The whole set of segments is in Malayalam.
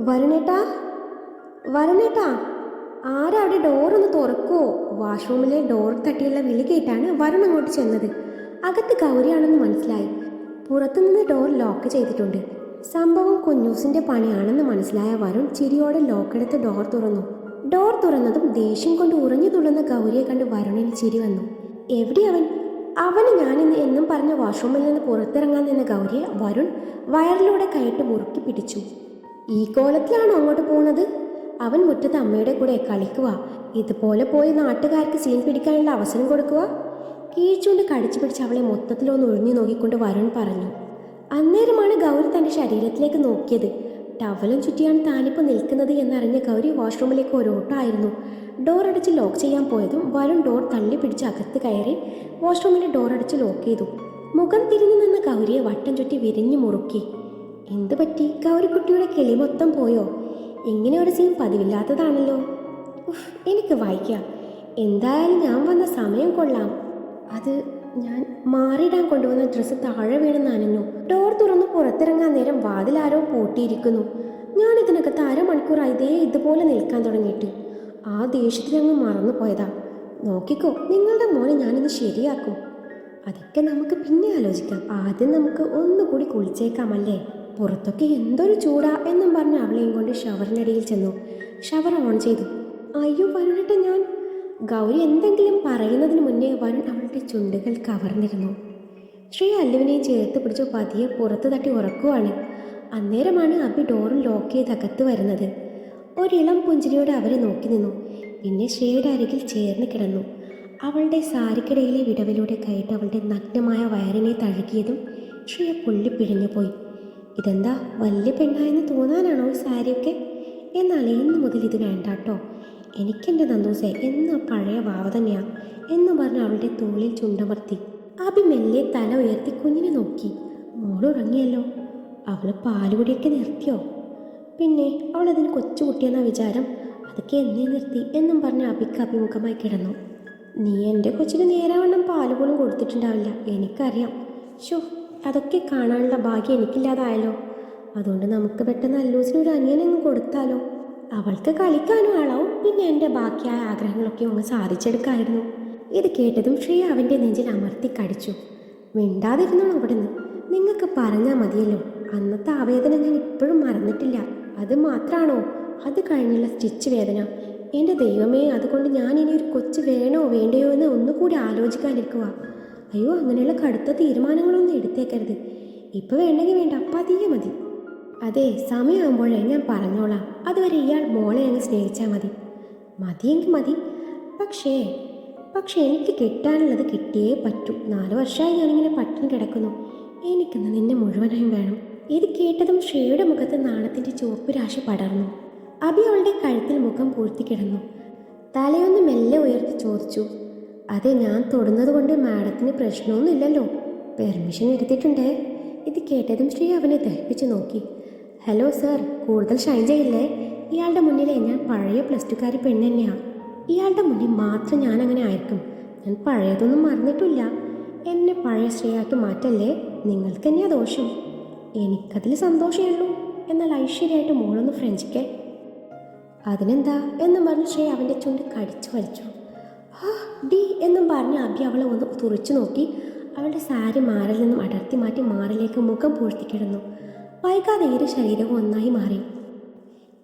വരുണേട്ടാ? വരുണേട്ടാ ആരാ അവിടെ ഡോറൊന്ന് തുറക്കോ? വാഷ്റൂമിലെ ഡോർ തട്ടിയുള്ള വിളി കേട്ടാണ് വരുൺ അങ്ങോട്ട് ചെന്നത്. അകത്ത് ഗൗരിയാണെന്ന് മനസ്സിലായി. പുറത്തുനിന്ന് ഡോർ ലോക്ക് ചെയ്തിട്ടുണ്ട്. സംഭവം കുഞ്ഞൂസിന്റെ പണിയാണെന്ന് മനസ്സിലായ വരുൺ ചിരിയോടെ ലോക്കെടുത്ത് ഡോർ തുറന്നു. ഡോർ തുറന്നതും ദേഷ്യം കൊണ്ട് ഉറഞ്ഞു തുള്ളുന്ന ഗൗരിയെ കണ്ട് വരുണിന് ചിരി വന്നു. എവിടെ അവൻ? അവന് ഞാനിന്ന് എന്നും പറഞ്ഞ വാഷ്റൂമിൽ നിന്ന് പുറത്തിറങ്ങാൻ നിന്ന ഗൗരിയെ വരുൺ വയറിലൂടെ കൈയിട്ട് മുറുക്കി പിടിച്ചു. ഈ കോലത്തിലാണോ അങ്ങോട്ട് പോകുന്നത് അവൻ മുറ്റത്ത് അമ്മയുടെ കൂടെ കളിക്കുക ഇതുപോലെ പോയി നാട്ടുകാർക്ക് സീൻ പിടിക്കാനുള്ള അവസരം കൊടുക്കുക കീഴ്ച്ചുകൊണ്ട് കടിച്ചു പിടിച്ച് അവളെ മൊത്തത്തിലൊന്ന് ഒഴിഞ്ഞു നോക്കിക്കൊണ്ട് വരുൺ പറഞ്ഞു. അന്നേരമാണ് ഗൗരി തന്റെ ശരീരത്തിലേക്ക് നോക്കിയത്. ടവലും ചുറ്റിയാണ് താനിപ്പോൾ നിൽക്കുന്നത് എന്നറിഞ്ഞ ഗൗരി വാഷ്റൂമിലേക്ക് ഒരു ഓട്ടമായിരുന്നു ഡോർ അടച്ച് ലോക്ക് ചെയ്യാൻ പോയതും വരുൺ ഡോർ തള്ളി പിടിച്ച് അകത്ത് കയറി വാഷ്റൂമിന്റെ ഡോർ അടച്ച് ലോക്ക് ചെയ്തു. മുഖം തിരിഞ്ഞു നിന്ന ഗൗരിയെ വട്ടം ചുറ്റി വിരിഞ്ഞു മുറുക്കി. എന്ത് പറ്റി? ഗൗരിക്കുട്ടിയുടെ കിളി മൊത്തം പോയോ? ഇങ്ങനെ ഒരു സീൻ പതിവില്ലാത്തതാണല്ലോ. എനിക്ക് വായിക്കാം എന്തായാലും ഞാൻ വന്ന സമയം കൊള്ളാം. അത് ഞാൻ മാറിയിടാൻ കൊണ്ടുവന്ന ഡ്രസ്സ് താഴെ വീണ് നനഞ്ഞു. ഡോർ തുറന്ന് പുറത്തിറങ്ങാൻ നേരം വാതിലാരോ പൂട്ടിയിരിക്കുന്നു. ഞാൻ ഇതിനകത്ത് അരമണിക്കൂറായി ഇതേ ഇതുപോലെ നിൽക്കാൻ തുടങ്ങിയിട്ട്. ആ ദേഷ്യത്തിലങ്ങ് മറന്നു പോയതാ. നോക്കിക്കോ നിങ്ങളുടെ മോനെ ഞാനിത് ശരിയാക്കും. അതൊക്കെ നമുക്ക് പിന്നെ ആലോചിക്കാം. ആദ്യം നമുക്ക് ഒന്നുകൂടി കുളിച്ചേക്കാമല്ലേ? പുറത്തൊക്കെ എന്തൊരു ചൂടാ എന്നും പറഞ്ഞ് അവളെയും കൊണ്ട് ഷവറിനടിയിൽ ചെന്നു. ഷവർ ഓൺ ചെയ്തു. അയ്യോ വരുണിട്ട് ഞാൻ. ഗൗരി എന്തെങ്കിലും പറയുന്നതിന് മുന്നേ വരുൺ അവളുടെ ചുണ്ടുകൾ കവർന്നിരുന്നു. ശ്രീ അല്ലുവിനെയും ചേർത്ത് പിടിച്ചു പതിയെ പുറത്ത് തട്ടി ഉറക്കുവാണ്. അന്നേരമാണ് അബി ഡോറിൽ ലോക്ക് ചെയ്ത് അകത്ത് വരുന്നത്. ഒരിളം പുഞ്ചിരിയോടെ അവരെ നോക്കി നിന്നു. പിന്നെ ശ്രീയുടെ അരികിൽ ചേർന്ന് കിടന്നു. അവളുടെ സാരിക്കിടയിലെ വിടവിലൂടെ കയറ്റ് അവളുടെ നഗ്നമായ വയറിനെ തഴുകിയതും ശ്രീയെ പുള്ളി പിഴിഞ്ഞു പോയി ഇതെന്താ വലിയ പെണ്ണായെന്ന് തോന്നാനാണോ ഈ സാരിയൊക്കെ? എന്നാൽ ഇന്ന് മുതൽ ഇത് വേണ്ടാട്ടോ. എനിക്കെന്റെ നന്ദൂസെ എന്ന പഴയ വാവ തന്നെയാ എന്ന് പറഞ്ഞ് അവളുടെ തോളിൽ ചുണ്ടമർത്തി. അബി മെല്ലെ തല ഉയർത്തി കുഞ്ഞിനെ നോക്കി. മോളുറങ്ങിയല്ലോ അവൾ പാലുകുടിയൊക്കെ നിർത്തിയോ? പിന്നെ അവൾ അതിന് കൊച്ചുകുട്ടിയെന്ന വിചാരം അതൊക്കെ എന്നേ നിർത്തി എന്നും പറഞ്ഞ് അബിക്ക് അഭിമുഖമായി കിടന്നു. നീ എന്റെ കൊച്ചിന് നേരാവണ്ണം പാൽ പോലും കൊടുത്തിട്ടുണ്ടാവില്ല. എനിക്കറിയാം. ഷോ അതൊക്കെ കാണാനുള്ള ഭാഗ്യം എനിക്കില്ലാതായല്ലോ. അതുകൊണ്ട് നമുക്ക് പെട്ടെന്ന് അല്ലൂസിന് ഒരു അനിയനങ്ങ് കൊടുത്താലോ. അവൾക്ക് കളിക്കാനും ആളാവും. പിന്നെ എന്റെ ബാക്കിയായ ആഗ്രഹങ്ങളൊക്കെ ഒന്ന് സാധിച്ചെടുക്കായിരുന്നു. ഇത് കേട്ടതും ശ്രീ അവന്റെ നെഞ്ചിൽ അമർത്തി കടിച്ചു. മിണ്ടാതിരുന്നോളൂ അവിടുന്ന്. നിങ്ങൾക്ക് പറഞ്ഞാൽ മതിയല്ലോ. അന്നത്തെ ആവേദന ഞാൻ ഇപ്പോഴും മറന്നിട്ടില്ല. അത് മാത്രമാണോ അത് കഴിഞ്ഞുള്ള സ്റ്റിച്ച് വേദന. എന്റെ ദൈവമേ അതുകൊണ്ട് ഞാൻ ഇനി ഒരു കൊച്ചു വേണോ വേണ്ടയോ എന്ന് ഒന്നുകൂടി ആലോചിക്കാനിരിക്കുക അയ്യോ അങ്ങനെയുള്ള കടുത്ത തീരുമാനങ്ങളൊന്നും എടുത്തേക്കരുത്. ഇപ്പൊ വേണ്ടെങ്കിൽ വേണ്ട പതിയെ മതി. അതെ സമയമാകുമ്പോഴേ ഞാൻ പറഞ്ഞോളാം. അതുവരെ ഇയാൾ മോളെ അങ്ങ് സ്നേഹിച്ചാൽ മതി. മതിയെങ്കിൽ മതി. പക്ഷേ പക്ഷേ എനിക്ക് കിട്ടാനുള്ളത് കിട്ടിയേ പറ്റൂ. നാല് വർഷമായി ഞാനിങ്ങനെ പട്ടിണി കിടക്കുന്നു. എനിക്കിന്ന് നിന്നെ മുഴുവനായും വേണം. ഇത് കേട്ടതും ഷേയുടെ മുഖത്ത് നാണത്തിന്റെ ചുവപ്പ് രാശി പടർന്നു. അബി അവളുടെ കഴുത്തിൽ മുഖം പൂഴ്ത്തി കിടന്നു. തലയൊന്ന് മെല്ലെ ഉയർത്തി ചോദിച്ചു അതെ ഞാൻ തൊടുന്നത് കൊണ്ട് മാഡത്തിന് പ്രശ്നമൊന്നുമില്ലല്ലോ. പെർമിഷൻ എടുത്തിട്ടുണ്ടേ. ഇത് കേട്ടതും ശ്രീ അവനെ ദഹിപ്പിച്ച് നോക്കി. ഹലോ സർ കൂടുതൽ ഷൈൻ ചെയ്യില്ലേ? ഇയാളുടെ മുന്നിലെ ഞാൻ പഴയ പ്ലസ് ടുക്കാരി പെണ്ണ് തന്നെയാണ് ഇയാളുടെ മുന്നിൽ മാത്രം ഞാൻ അങ്ങനെ ആയിരിക്കും. ഞാൻ പഴയതൊന്നും മറന്നിട്ടില്ല. എന്നെ പഴയ ശ്രീയാക്കി മാറ്റല്ലേ? നിങ്ങൾക്ക് തന്നെയാ ദോഷം. എനിക്കതിൽ സന്തോഷമേ ഉള്ളൂ. എന്നാൽ ഐശ്വര്യമായിട്ട് മോളൊന്ന് ഫ്രഞ്ചിക്കേ. അതിനെന്താ? എന്ന് പറഞ്ഞ് ശ്രീ അവന്റെ ചുണ്ട് കടിച്ചു വലിച്ചു. ഡി എന്നും പറഞ്ഞ് അബി അവളെ ഒന്ന് തുറച്ചു നോക്കി. അവളുടെ സാരി മാറിൽ നിന്നും അടർത്തി മാറ്റി മാറിലേക്ക് മുഖം പൂഴ്ത്തി കിടന്നു. വൈകാതെ ഇരു ശരീരവും ഒന്നായി മാറി.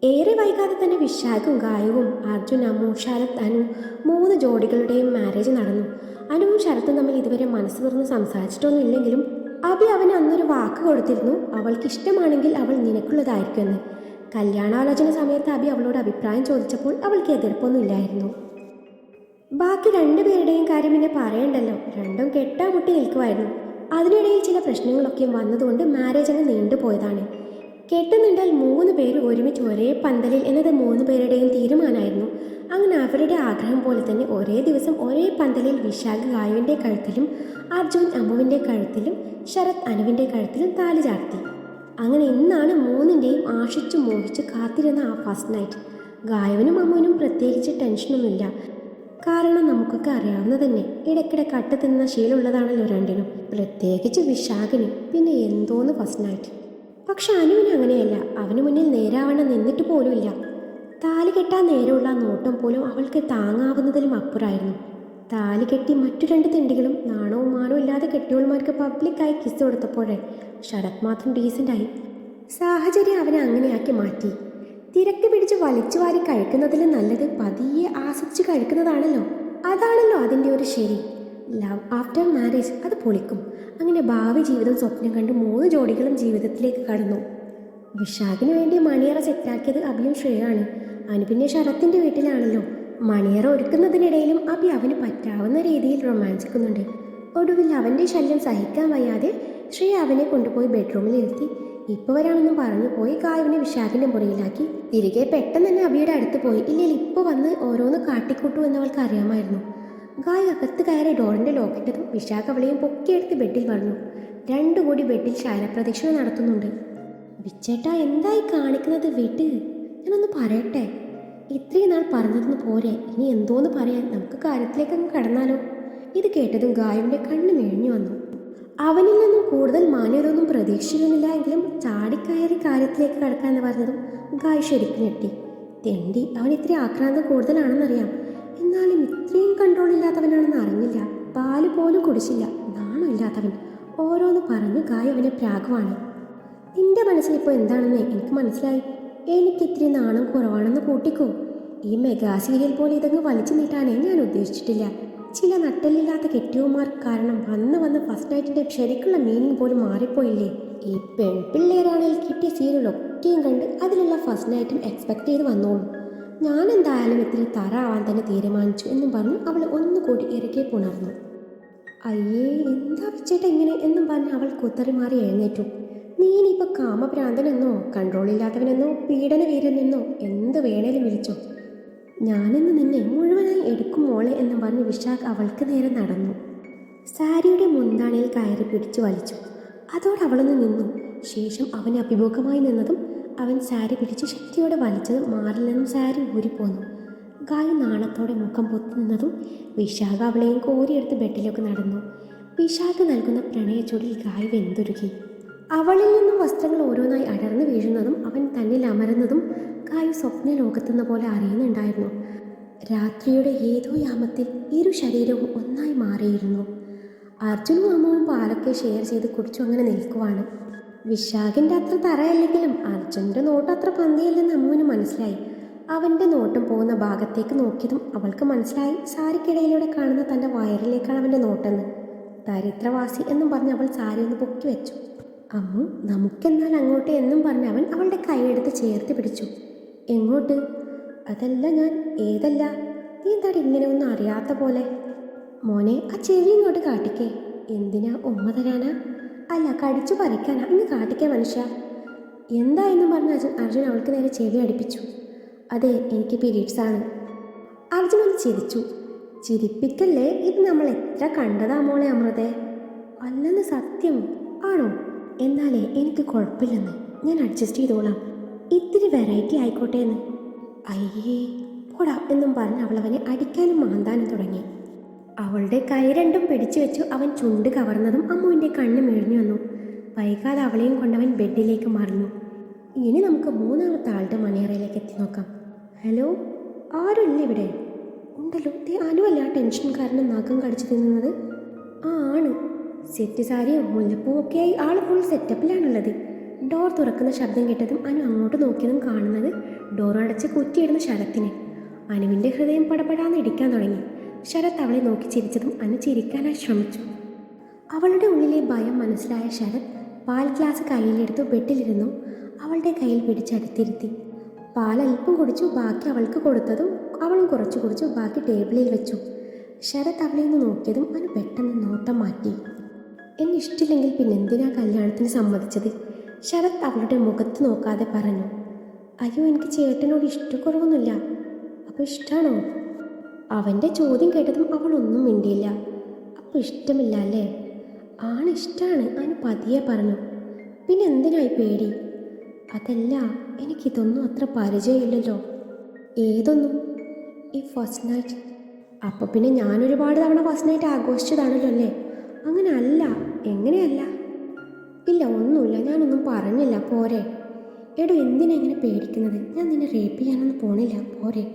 ഏറെ വൈകാതെ തന്നെ വിശാഖും ഗായവും അർജുൻ അമ്മു ശരത് അനു മൂന്ന് ജോഡികളുടെയും മാരേജ് നടന്നു. അനുവും ശരത്തും തമ്മിൽ ഇതുവരെ മനസ്സ് തുറന്ന് സംസാരിച്ചിട്ടൊന്നുമില്ലെങ്കിലും അബി അവന് അന്നൊരു വാക്ക് കൊടുത്തിരുന്നു. അവൾക്ക് ഇഷ്ടമാണെങ്കിൽ അവൾ നിനക്കുള്ളതായിരിക്കുമെന്ന്. കല്യാണാലോചന സമയത്ത് അബി അവളോട് അഭിപ്രായം ചോദിച്ചപ്പോൾ അവൾക്ക് എതിർപ്പൊന്നും ഇല്ലായിരുന്നു ബാക്കി രണ്ടുപേരുടെയും കാര്യം പിന്നെ പറയണ്ടല്ലോ. രണ്ടും കെട്ടാമുട്ടി നിൽക്കുമായിരുന്നു അതിനിടയിൽ ചില പ്രശ്നങ്ങളൊക്കെ വന്നതുകൊണ്ട് മാരേജ് അങ്ങ് നീണ്ടുപോയതാണ് കെട്ടുന്നുണ്ടാൽ മൂന്ന് പേര് ഒരുമിച്ച് ഒരേ പന്തലിൽ എന്നത് മൂന്ന് പേരുടെയും തീരുമാനമായിരുന്നു. അങ്ങനെ അവരുടെ ആഗ്രഹം പോലെ തന്നെ ഒരേ ദിവസം ഒരേ പന്തലിൽ വിശാഖ് ഗായുവിന്റെ കഴുത്തിലും അർജുൻ അമ്മുവിന്റെ കഴുത്തിലും ശരത് അനുവിന്റെ കഴുത്തിലും താലി ചാർത്തി. അങ്ങനെ ഇന്നാണ് മൂന്നിന്റെയും ആശിച്ചു മോഹിച്ച് കാത്തിരുന്ന ആ ഫസ്റ്റ് നൈറ്റ് ഗായവനും അമ്മുവിനും പ്രത്യേകിച്ച് ടെൻഷനൊന്നുമില്ല കാരണം നമുക്കൊക്കെ അറിയാവുന്ന തന്നെ. ഇടയ്ക്കിടെ കട്ട് തിന്ന ശീലമുള്ളതാണല്ലോ രണ്ടിനും. പ്രത്യേകിച്ച് വിശാഖിനും. പിന്നെ എന്തോന്ന് ഫസ്റ്റ് നൈറ്റ് പക്ഷെ അനുവിന് അങ്ങനെയല്ല. അവന് മുന്നിൽ നേരാവണ്ണം നിന്നിട്ട് പോലുമില്ല താലി കെട്ടാൻ നേരമുള്ള നോട്ടം പോലും അവൾക്ക് താങ്ങാവുന്നതിലും അപ്പുറമായിരുന്നു. താലി കെട്ടി മറ്റു രണ്ട് തിണ്ടികളും നാണവും മാനവും ഇല്ലാതെ കെട്ടിയോൾമാർക്ക് പബ്ലിക്കായി കിസ് കൊടുത്തപ്പോഴേ ശരത് മാത്രം ഡീസന്റായി സാഹചര്യം അവനെ അങ്ങനെയാക്കി മാറ്റി. തിരക്ക് പിടിച്ച് വലിച്ചു വാരി കഴിക്കുന്നതിലും നല്ലത് പതിയെ ആസ്വദിച്ച് കഴിക്കുന്നതാണല്ലോ. അതാണല്ലോ അതിന്റെ ഒരു ശരി. ലവ് ആഫ്റ്റർ മാരേജ് അത് പൊളിക്കും. അങ്ങനെ ഭാവി ജീവിതം സ്വപ്നം കണ്ട് മൂന്ന് ജോഡികളും ജീവിതത്തിലേക്ക് കടന്നു. വിശാഖിന് വേണ്ടി മണിയറ സെറ്റാക്കിയത് അഭിയും ശ്രേയാണ്. അനു പിന്നെ ശരത്തിന്റെ വീട്ടിലാണല്ലോ. മണിയറ ഒരുക്കുന്നതിനിടയിലും അഭി അവന് പറ്റാവുന്ന രീതിയിൽ റൊമാൻസിക്കുന്നുണ്ട് ഒടുവിൽ അവന്റെ ശല്യം സഹിക്കാൻ വയ്യാതെ ശ്രീ അവനെ കൊണ്ടുപോയി ബെഡ്റൂമിൽ ഇരുത്തി. ഇപ്പൊ വരാമെന്നും പറഞ്ഞു പോയി കായുവിനെ വിശാഖിന്റെ മുറിയിലാക്കി. തിരികെ പെട്ടെന്ന് തന്നെ അഭിയുടെ അടുത്ത് പോയി. ഇല്ലെങ്കിൽ ഇപ്പൊ വന്ന് ഓരോന്ന് കാട്ടിക്കൂട്ടു എന്ന് അവൾക്ക് അറിയാമായിരുന്നു. ഗായ് അകത്ത് കയറി ഡോറിന്റെ ലോക്കിട്ടതും വിശാഖ് അവളെയും പൊക്കിയെടുത്ത് ബെഡിൽ പറഞ്ഞു രണ്ടു കൂടി ബെഡിൽ ശാലപ്രദക്ഷിണ നടത്തുന്നുണ്ട്. ബിച്ചേട്ട എന്തായി കാണിക്കുന്നത് വിട്ട്? ഞാനൊന്ന് പറയട്ടെ. ഇത്രയും നാൾ പറഞ്ഞതൊന്ന് പോരെ. ഇനി എന്തോന്ന് പറയാൻ? നമുക്ക് കാര്യത്തിലേക്ക് അങ്ങ് കടന്നാലോ? ഇത് കേട്ടതും ഗായുവിന്റെ കണ്ണ് മേഞ്ഞു വന്നു. അവനിൽ നിന്നും കൂടുതൽ മാന്യരൊന്നും പ്രതീക്ഷിക്കുന്നില്ല എങ്കിലും ചാടിക്കയറി കാര്യത്തിലേക്ക് കടക്കുക എന്ന് പറഞ്ഞതും ഗായ് ശരിക്കും ഞെട്ടി. തെണ്ടി അവൻ ഇത്ര ആക്രാന്തം കൂടുതലാണെന്നറിയാം. എന്നാലും ഇത്രയും കൺട്രോൾ ഇല്ലാത്തവനാണെന്ന് അറിഞ്ഞില്ല. പാൽ പോലും കുടിച്ചില്ല. നാണം ഇല്ലാത്തവൻ. ഓരോന്ന് പറഞ്ഞു ഗായ് അവനെ പ്രാഗമാണ്. നിന്റെ മനസ്സിൽ ഇപ്പോൾ എന്താണെന്ന് എനിക്ക് മനസ്സിലായി. എനിക്ക് ഇത്തിരി നാണം കുറവാണെന്ന് കൂട്ടിക്കോ. ഈ മെഗാ സീരിയൽ പോലെ ഇതങ്ങ് വലിച്ചു നീട്ടാനേ ഞാൻ ഉദ്ദേശിച്ചിട്ടില്ല. ചില നട്ടലില്ലാത്ത കെട്ടിയോമാർ കാരണം വന്ന് വന്ന് ഫസ്റ്റ് നൈറ്റിന്റെ ശരിക്കുള്ള മീനിങ് പോലും മാറിപ്പോയില്ലേ? ഈ പെൺപിള്ളേരാണെങ്കിൽ കിട്ടിയ സീരിയലൊക്കെയും കണ്ട് അതിലുള്ള ഫസ്റ്റ് നൈറ്റും എക്സ്പെക്ട് ചെയ്ത് വന്നോളൂ. ഞാൻ എന്തായാലും ഇത്തിരി തറ ആവാൻ തന്നെ തീരുമാനിച്ചു എന്നും പറഞ്ഞ് അവൾ ഒന്നുകൂടി ഇറക്കി പുണർന്നു. അയ്യേ എന്താ വെച്ചിട്ട് എങ്ങനെ എന്നും പറഞ്ഞ് അവൾ കുത്തറി മാറി എഴുന്നേറ്റു. നീ ഇനിയിപ്പോൾ കാമഭ്രാന്തനെന്നോ കൺട്രോൾ പീഡന വീരനെന്നോ എന്ത് വേണേലും വിളിച്ചോ. ഞാനിന്ന് നിന്നെ മുഴുവനായി എടുക്കും മോളെ എന്ന് പറഞ്ഞ് വിശാഖ് അവൾക്ക് നേരെ നടന്നു. സാരിയുടെ മുന്താണിയിൽ കയറി പിടിച്ചു വലിച്ചു. അതോടെ അവളൊന്ന് നിന്നു. ശേഷം അവന് അഭിമുഖമായി നിന്നതും അവൻ സാരി പിടിച്ച് ശക്തിയോടെ വലിച്ചതും മാറിൽ നിന്നും സാരി ഊരിപ്പോന്നു ഗായ് നാണത്തോടെ മുഖം പൊത്തി നിന്നതും വിശാഖ അവളെയും കോരിയെടുത്ത് ബെഡിലേക്ക് നടന്നു. വിശാഖ നൽകുന്ന പ്രണയച്ചൂടിൽ ഗായ് വെന്തുരുകി. അവളിൽ നിന്നും വസ്ത്രങ്ങൾ ഓരോന്നായി അടർന്നു വീഴുന്നതും അവൻ തന്നിൽ അമരുന്നതും ഗായ് സ്വപ്ന ലോകത്തെന്ന പോലെ അറിയുന്നുണ്ടായിരുന്നു. രാത്രിയുടെ ഏതോ യാമത്തിൽ ഇരു ശരീരവും ഒന്നായി മാറിയിരുന്നു. അർജുനും അമ്മവും പാലൊക്കെ ഷെയർ ചെയ്ത് കുടിച്ചു അങ്ങനെ നിൽക്കുവാണ്. വിശാഖിന്റെ അത്ര തറയല്ലെങ്കിലും അർജുന്റെ നോട്ട് അത്ര പന്തിയല്ലെന്ന് അമ്മുവിന് മനസ്സിലായി. അവന്റെ നോട്ടം പോകുന്ന ഭാഗത്തേക്ക് നോക്കിയതും അവൾക്ക് മനസ്സിലായി സാരിക്കിടയിലൂടെ കാണുന്ന തന്റെ വയറിലേക്കാണ് അവന്റെ നോട്ടെന്ന്. ദരിദ്രവാസി എന്നും പറഞ്ഞ് അവൾ സാരി ഒന്ന് പൊക്കി വെച്ചു. അമ്മു നമുക്കെന്നാൽ അങ്ങോട്ട് എന്നും പറഞ്ഞ് അവൻ അവളുടെ കൈയെടുത്ത് ചേർത്ത് പിടിച്ചു. എങ്ങോട്ട്? അതല്ല ഞാൻ ഏതല്ല? നീ എന്താണ് ഇങ്ങനെ ഒന്നും അറിയാത്ത പോലെ? മോനെ ആ ചെവി ഇങ്ങോട്ട് കാട്ടിക്കേ. എന്തിനാ ഉമ്മ തരാനാ? അല്ല കടിച്ചു പറിക്കാനാ. ഇന്ന് കാട്ടിക്കേ മനുഷ്യ. എന്താ എന്നും പറഞ്ഞ് അർജുൻ അർജുൻ അവൾക്ക് നേരെ ചെവി അടിപ്പിച്ചു. അതെ എനിക്ക് പീരീഡ്സ് ആണ്. അർജുൻ ഒന്ന് ചിരിച്ചു. ചിരിപ്പിക്കല്ലേ? ഇത് നമ്മൾ എത്ര കണ്ടതാ മോളെ അമൃതേ? അല്ലെന്ന് സത്യം. ആണോ? എന്നാലേ എനിക്ക് കുഴപ്പമില്ലെന്ന്. ഞാൻ അഡ്ജസ്റ്റ് ചെയ്തോളാം. ഇത്തിരി വെറൈറ്റി ആയിക്കോട്ടെ എന്ന് അയ്യേ പോടാ എന്നും പറഞ്ഞ് അവൾ അവനെ അടിക്കാനും മാന്താനും തുടങ്ങി. അവളുടെ കൈ രണ്ടും പിടിച്ചു വെച്ചു അവൻ ചുണ്ട് കവർന്നതും അമ്മുവിന്റെ കണ്ണ് മെഴിഞ്ഞു വന്നു. വൈകാതെ അവളെയും കൊണ്ടവൻ ബെഡിലേക്ക് മറിഞ്ഞു. ഇനി നമുക്ക് മൂന്നാമത്തെ ആളുടെ മണിയറയിലേക്ക് എത്തി നോക്കാം. ഹലോ ആരുമില്ല ഇവിടെ? ഉണ്ടല്ലോ ദേ അനുവല്ല ആ ടെൻഷൻ കാരണം നഖം കടിച്ചു തിന്നുന്നത്? ആ ആണ്. സെറ്റ് സാരിയും മുല്ലപ്പൂ ഒക്കെയായി ആൾ ഫുൾ സെറ്റപ്പിലാണുള്ളത് ഡോർ തുറക്കുന്ന ശബ്ദം കേട്ടതും അനു അങ്ങോട്ട് നോക്കിയതും കാണുന്നത് ഡോർ അടച്ച് കുറ്റിയിടുന്ന ശരത്തിനെ. അനുവിന്റെ ഹൃദയം പടപടാന്ന് ഇടിക്കാൻ തുടങ്ങി. ശരത് അവളെ നോക്കി ചിരിച്ചതും അനു ചിരിക്കാനായി ശ്രമിച്ചു. അവളുടെ ഉള്ളിലെ ഭയം മനസ്സിലായ ശരത് പാൽ ഗ്ലാസ് കയ്യിലെടുത്തു ബെഡിലിരുന്നു. അവളുടെ കയ്യിൽ പിടിച്ചടുത്തിരുത്തി പാൽ അല്പം കുടിച്ചു ബാക്കി അവൾക്ക് കൊടുത്തതും അവളും കുറച്ച് കുടിച്ചു ബാക്കി ടേബിളിൽ വെച്ചു. ശരത് അവളെ ഒന്ന് നോക്കിയതും അനു പെട്ടെന്ന് നോട്ടം മാറ്റി. എന്നെ പിന്നെന്തിനാ കല്യാണത്തിന് സമ്മതിച്ചത്? ശരത് അവളുടെ മുഖത്ത് നോക്കാതെ പറഞ്ഞു അയ്യോ എനിക്ക് ചേട്ടനോട് ഇഷ്ടക്കുറവൊന്നുമില്ല. അപ്പോൾ ഇഷ്ടമാണോ അവന്റെ ചോദ്യം കേട്ടതും അവൾ ഒന്നും മിണ്ടിയില്ല. അപ്പോൾ ഇഷ്ടമില്ല അല്ലേ? ആണ് ഇഷ്ടമാണ് അനു പതിയെ പറഞ്ഞു. പിന്നെ എന്തിനായി പേടി? അതല്ല എനിക്കിതൊന്നും അത്ര പരിചയമില്ലല്ലോ. ഏതൊന്നും? ഈ ഫസ്റ്റ് നൈറ്റ്. അപ്പോൾ പിന്നെ ഞാനൊരുപാട് തവണ ഫസ്റ്റ് നൈറ്റ് ആഘോഷിച്ചതാണല്ലോ അല്ലേ? അങ്ങനെ അല്ല എങ്ങനെയല്ല? ഇല്ല ഒന്നുമില്ല. ഞാനൊന്നും പറഞ്ഞില്ല. പോരെ. എടോ എന്തിനാ ഇങ്ങനെ പേടിക്കുന്നത്? ഞാൻ നിന്നെ റേപ്പ് ചെയ്യാനൊന്നും പോണില്ല. പോരെ.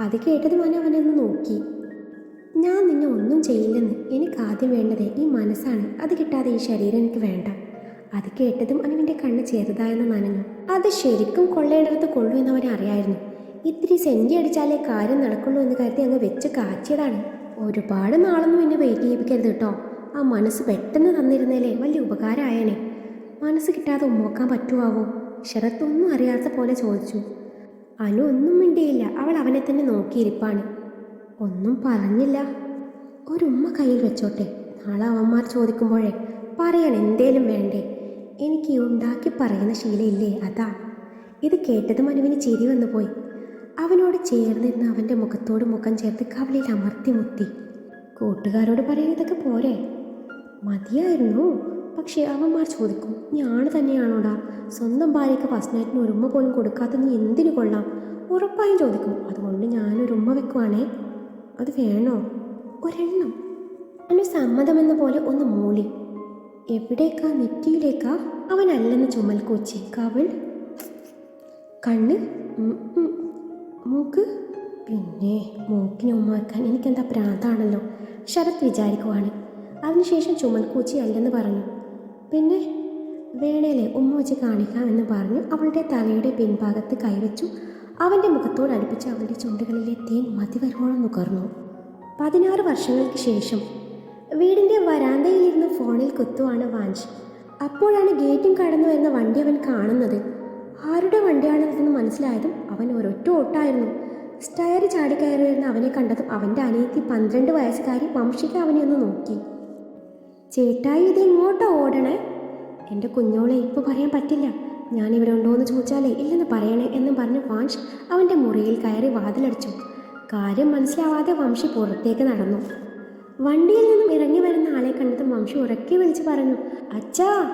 അത് കേട്ടത് മോനെ അവനെ ഒന്ന് നോക്കി. ഞാൻ നിന്നെ ഒന്നും ചെയ്യില്ലെന്ന് എനിക്ക് ആദ്യം വേണ്ടത് ഈ മനസ്സാണ്. അത് കിട്ടാതെ ഈ ശരീരം എനിക്ക് വേണ്ട. അത് കേട്ടതും അനുവിന്റെ കണ്ണ് ചെറുതായെന്ന് നനഞ്ഞു. അത് ശരിക്കും കൊള്ളേണ്ടടുത്ത് കൊള്ളു എന്ന് അവനെ അറിയായിരുന്നു. ഇത്തിരി സെന്റി അടിച്ചാലേ കാര്യം നടക്കുള്ളൂ എന്ന് കരുതി അങ്ങ് വെച്ച് കാച്ചിയതാണ്. ഒരുപാട് നാളൊന്നും എന്നെ വെയിറ്റ് ചെയ്യിപ്പിക്കരുത് കേട്ടോ. ആ മനസ്സ് പെട്ടെന്ന് തന്നിരുന്നേലേ വലിയ ഉപകാരമായേനെ. മനസ്സ് കിട്ടാതെ ഉമ്മോക്കാൻ പറ്റുമാവോ ശരത്ത് ഒന്നും അറിയാത്ത പോലെ ചോദിച്ചു. അനു ഒന്നും മിണ്ടിയില്ല. അവൾ അവനെ തന്നെ നോക്കിയിരിപ്പാണ്. ഒന്നും പറഞ്ഞില്ല. ഒരുമ്മ കയ്യിൽ വെച്ചോട്ടെ. നാളെ അവന്മാർ ചോദിക്കുമ്പോഴേ പറയാൻ എന്തേലും വേണ്ടേ? എനിക്ക് ഉണ്ടാക്കി പറയുന്ന ശീലയില്ലേ? അതാ. ഇത് കേട്ടതും അനുവിന് ചിരി വന്നു പോയി. അവനോട് ചേർന്നിരുന്ന് അവന്റെ മുഖത്തോട് മുഖം ചേർത്ത് കവലയിൽ അമർത്തി മുത്തി. കൂട്ടുകാരോട് പറയാൻ ഇതൊക്കെ പോരെ? മതിയായിരുന്നു? പക്ഷേ അവന്മാർ ചോദിക്കും ഞാൻ തന്നെയാണോടാ? സ്വന്തം ഭാര്യയ്ക്ക് ഫസ്റ്റ് നൈറ്റിന് ഒരുമ്മ പോലും കൊടുക്കാത്ത നീ എന്തിനു കൊള്ളാം? ഉറപ്പായും ചോദിക്കും അതുകൊണ്ട് ഞാനൊരുമ്മ വെക്കുവാണേ? അത് വേണോ? ഒരെണ്ണം. അവന് സമ്മതമെന്ന പോലെ ഒന്ന് മൂളി. എവിടേക്കാ നെറ്റിയിലേക്കാ? അവനല്ലെന്ന് ചുമൽ കൊച്ചി. കവൾ? കണ്ണ്. മൂക്ക്? പിന്നെ മൂക്കിനെ ഉമ്മാക്കാൻ എനിക്കെന്താ പ്രാന്താണല്ലോ? ശരത് വിചാരിക്കുവാണ്. അതിനുശേഷം ചുമൽക്കൂച്ചി അല്ലെന്ന് പറഞ്ഞു. പിന്നെ വേണേലെ ഉമ്മ വെച്ച് കാണിക്കാമെന്ന് പറഞ്ഞു. അവളുടെ തലയുടെ പിൻഭാഗത്ത് കൈവച്ചു. അവന്റെ മുഖത്തോട് അടുപ്പിച്ച് അവളുടെ ചുണ്ടുകളിലെ തേൻ മതിവരോളം നുകർന്നു. പതിനാറ് വർഷങ്ങൾക്ക് ശേഷം വീടിന്റെ വരാന്തയിലിരുന്ന് ഫോണിൽ കുത്തുവാണ് വാഞ്ച് അപ്പോഴാണ് ഗേറ്റും കടന്നു വരുന്ന വണ്ടി അവൻ കാണുന്നത്. ആരുടെ വണ്ടിയാണെന്ന് മനസ്സിലായതും അവൻ ഒരൊറ്റ ഓട്ടായിരുന്നു. സ്റ്റയർ ചാടിക്കയറി വരുന്ന അവനെ കണ്ടതും അവന്റെ അനിയത്തി പന്ത്രണ്ട് വയസ്സുകാരി വംശിക അവനെ ഒന്ന് നോക്കി. ചേട്ടായി ഇത് എങ്ങോട്ടാ ഓടണേ? എന്റെ കുഞ്ഞോളെ ഇപ്പോൾ പറയാൻ പറ്റില്ല. ഞാനിവിടെ ഉണ്ടോ എന്ന് ചോദിച്ചാലേ ഇല്ലെന്ന് പറയണേ എന്ന് പറഞ്ഞ് വാൻഷ് അവന്റെ മുറിയിൽ കയറി വാതിലടിച്ചു. കാര്യം മനസ്സിലാവാതെ വംശി പുറത്തേക്ക് നടന്നു. വണ്ടിയിൽ നിന്നും ഇറങ്ങി വരുന്ന ആളെ കണ്ടതും വംശി ഉറക്കെ വിളിച്ച് പറഞ്ഞു അച്ഛാ